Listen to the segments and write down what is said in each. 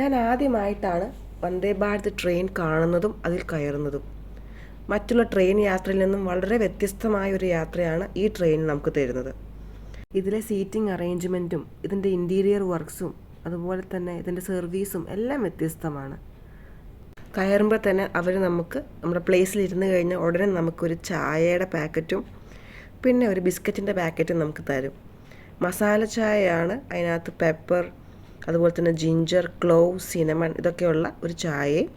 ഞാൻ ആദ്യമായിട്ടാണ് വന്ദേ ഭാരത് ട്രെയിൻ കാണുന്നതും അതിൽ കയറുന്നതും. മറ്റുള്ള ട്രെയിൻ യാത്രയിൽ നിന്നും വളരെ വ്യത്യസ്തമായ ഒരു യാത്രയാണ് ഈ ട്രെയിൻ നമുക്ക് തരുന്നത്. ഇതിലെ സീറ്റിംഗ് അറേഞ്ച്മെന്റും ഇതിന്റെ ഇന്റീരിയർ വർക്ക്സും അതുപോലെ തന്നെ ഇതിന്റെ സർവീസും എല്ലാം വ്യത്യസ്തമാണ്. കയറുമ്പോൾ തന്നെ അവർ നമുക്ക് നമ്മുടെ പ്ലേസിൽ ഇരുന്ന് കഴിഞ്ഞാൽ ഉടനെ നമുക്കൊരു ചായയുടെ പാക്കറ്റും പിന്നെ ഒരു ബിസ്ക്കറ്റിന്റെ പാക്കറ്റും നമുക്ക് തരും. മസാല ചായയാണ് അതിനകത്ത് പെപ്പർ അതുപോലെ തന്നെ ജിഞ്ചർ ക്ലോവ് സിനമൺ ഇതൊക്കെയുള്ള ഒരു ചായയും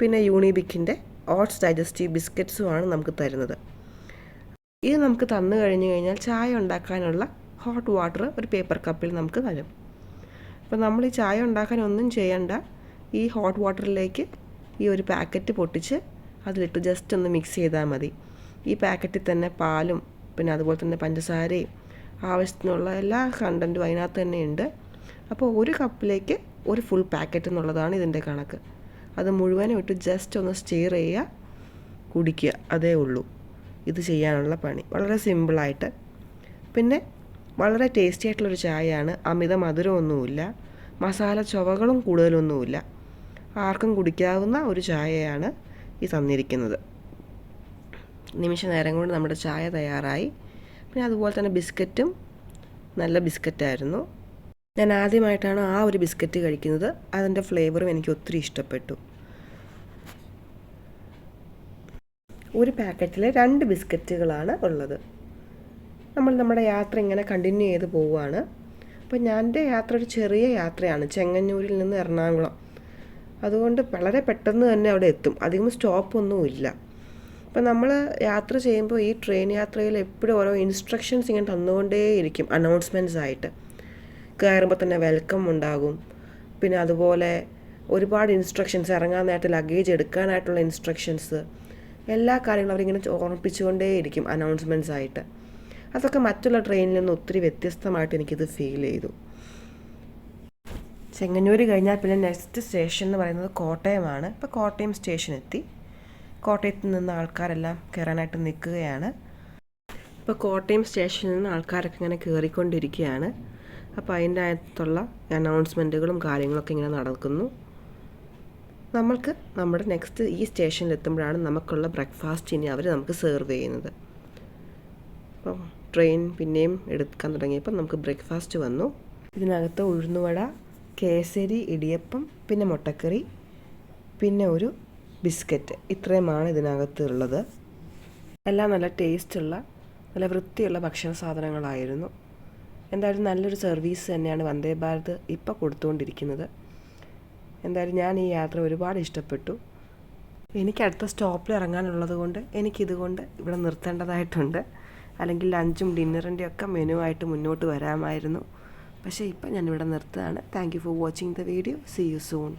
പിന്നെ യൂണിബിക്കിന്റെ ഓട്സ് ഡൈജസ്റ്റീവ് ബിസ്ക്കറ്റ്സുമാണ് നമുക്ക് തരുന്നത്. ഇത് നമുക്ക് തന്നു കഴിഞ്ഞു കഴിഞ്ഞാൽ ചായ ഉണ്ടാക്കാനുള്ള ഹോട്ട് വാട്ടർ ഒരു പേപ്പർ കപ്പിൽ നമുക്ക് തരും. അപ്പോൾ നമ്മൾ ഈ ചായ ഉണ്ടാക്കാൻ ഒന്നും ചെയ്യണ്ട. ഈ ഹോട്ട് വാട്ടറിലേക്ക് ഈ ഒരു പാക്കറ്റ് പൊട്ടിച്ച് അതിലിട്ട് ജസ്റ്റ് ഒന്ന് മിക്സ് ചെയ്താൽ മതി. ഈ പാക്കറ്റിൽ തന്നെ പാലും പിന്നെ അതുപോലെ തന്നെ പഞ്ചസാരയും ആവശ്യത്തിനുള്ള എല്ലാ കണ്ടന്റും അതിനകത്ത് തന്നെ ഉണ്ട്. അപ്പോൾ ഒരു കപ്പിലേക്ക് ഒരു ഫുൾ പാക്കറ്റ് എന്നുള്ളതാണ് ഇതിന്റെ കണക്ക്. അത് മുഴുവനും ഇട്ട് ജസ്റ്റ് ഒന്ന് സ്റ്റീർ ചെയ്യുക കുടിക്കുക. അതേ ഉള്ളൂ. ഇത് ചെയ്യാനുള്ള പണി. വളരെ സിമ്പിളായിട്ട് പിന്നെ വളരെ ടേസ്റ്റി ആയിട്ടുള്ളൊരു ചായയാണ്. അമിത മധുരമൊന്നുമില്ല മസാല ചുവകളും കൂടുതലൊന്നുമില്ല. ആർക്കും കുടിക്കാവുന്ന ഒരു ചായയാണ് ഈ തന്നിരിക്കുന്നത്. നിമിഷ നേരം കൊണ്ട് നമ്മുടെ ചായ തയ്യാറായി. പിന്നെ അതുപോലെ തന്നെ ബിസ്ക്കറ്റും നല്ല ബിസ്ക്കറ്റായിരുന്നു. ഞാൻ ആദ്യമായിട്ടാണ് ആ ഒരു ബിസ്ക്കറ്റ് കഴിക്കുന്നത്. അതിന്റെ ഫ്ലേവറും എനിക്ക് ഒത്തിരി ഇഷ്ടപ്പെട്ടു. ഒരു പാക്കറ്റിൽ രണ്ട് ബിസ്ക്കറ്റുകളാണ് ഉള്ളത്. നമ്മൾ നമ്മുടെ യാത്ര ഇങ്ങനെ കണ്ടിന്യൂ ചെയ്ത് പോവുകയാണ് അപ്പോൾ ഞാൻ എന്റെ യാത്ര ഒരു ചെറിയ യാത്രയാണ്. ചെങ്ങന്നൂരിൽ നിന്ന് എറണാകുളം. അതുകൊണ്ട് വളരെ പെട്ടെന്ന് തന്നെ അവിടെ എത്തും. അധികം സ്റ്റോപ്പൊന്നുമില്ല. അപ്പം നമ്മൾ യാത്ര ചെയ്യുമ്പോൾ ഈ ട്രെയിൻ യാത്രയിൽ എപ്പോഴും ഓരോ ഇൻസ്ട്രക്ഷൻസ് ഇങ്ങനെ തന്നുകൊണ്ടേയിരിക്കും. അനൗൺസ്മെന്റ്സ് ആയിട്ട്. കയറുമ്പോൾ തന്നെ വെൽക്കം ഉണ്ടാകും. പിന്നെ അതുപോലെ ഒരുപാട് ഇൻസ്ട്രക്ഷൻസ് ഇറങ്ങാൻ നേരത്തെ ലഗേജ് എടുക്കാനായിട്ടുള്ള ഇൻസ്ട്രക്ഷൻസ് എല്ലാ കാര്യങ്ങളും അവരിങ്ങനെ ഓർമ്മിപ്പിച്ചുകൊണ്ടേയിരിക്കും അനൗൺസ്മെന്റ്സ് ആയിട്ട്. അതൊക്കെ മറ്റുള്ള ട്രെയിനിൽ നിന്ന് ഒത്തിരി വ്യത്യസ്തമായിട്ട് എനിക്കിത് ഫീൽ ചെയ്തു. ചെങ്ങന്നൂർ കഴിഞ്ഞാൽ പിന്നെ നെക്സ്റ്റ് സ്റ്റേഷൻ എന്ന് പറയുന്നത് കോട്ടയമാണ്. ഇപ്പോൾ കോട്ടയം സ്റ്റേഷൻ എത്തി. കോട്ടയത്ത് നിന്ന് ആൾക്കാരെല്ലാം കയറാനായിട്ട് നിൽക്കുകയാണ്. ഇപ്പോൾ കോട്ടയം സ്റ്റേഷനിൽ നിന്ന് ആൾക്കാരൊക്കെ ഇങ്ങനെ കയറിക്കൊണ്ടിരിക്കുകയാണ് അപ്പോൾ അതിന്റെ അകത്തുള്ള അനൗൺസ്മെന്റുകളും കാര്യങ്ങളൊക്കെ ഇങ്ങനെ നടക്കുന്നു. നമ്മൾക്ക് നമ്മുടെ നെക്സ്റ്റ് ഈ സ്റ്റേഷനിൽ എത്തുമ്പോഴാണ് നമുക്കുള്ള ബ്രേക്ക്ഫാസ്റ്റ് ഇനി അവർ നമുക്ക് സെർവ് ചെയ്യുന്നത്. അപ്പം ട്രെയിൻ പിന്നെയും എടുക്കാൻ തുടങ്ങിയപ്പോൾ നമുക്ക് ബ്രേക്ക്ഫാസ്റ്റ് വന്നു. ഇതിനകത്ത് ഉഴുന്നുവട കേസരി ഇടിയപ്പം പിന്നെ മുട്ടക്കറി പിന്നെ ഒരു ബിസ്ക്കറ്റ്. ഇത്രയുമാണ് ഇതിനകത്ത് ഉള്ളത്. എല്ലാം നല്ല ടേസ്റ്റുള്ള നല്ല വൃത്തിയുള്ള ഭക്ഷണ സാധനങ്ങളായിരുന്നു. എന്തായാലും നല്ലൊരു സർവീസ് തന്നെയാണ് വന്ദേ ഭാരത് ഇപ്പോൾ കൊടുത്തുകൊണ്ടിരിക്കുന്നത് എന്തായാലും ഞാൻ ഈ യാത്ര ഒരുപാട് ഇഷ്ടപ്പെട്ടു. എനിക്ക് അടുത്ത സ്റ്റോപ്പിൽ ഇറങ്ങാനുള്ളത് കൊണ്ട് എനിക്കിതുകൊണ്ട് ഇവിടെ നിർത്തേണ്ടതായിട്ടുണ്ട്. അല്ലെങ്കിൽ ലഞ്ചും ഡിന്നറിന്റെ ഒക്കെ മെനു ആയിട്ട് മുന്നോട്ട് വരാമായിരുന്നു. പക്ഷേ ഇപ്പം ഞാനിവിടെ നിർത്തുകയാണ്. Thank you for watching the video see you soon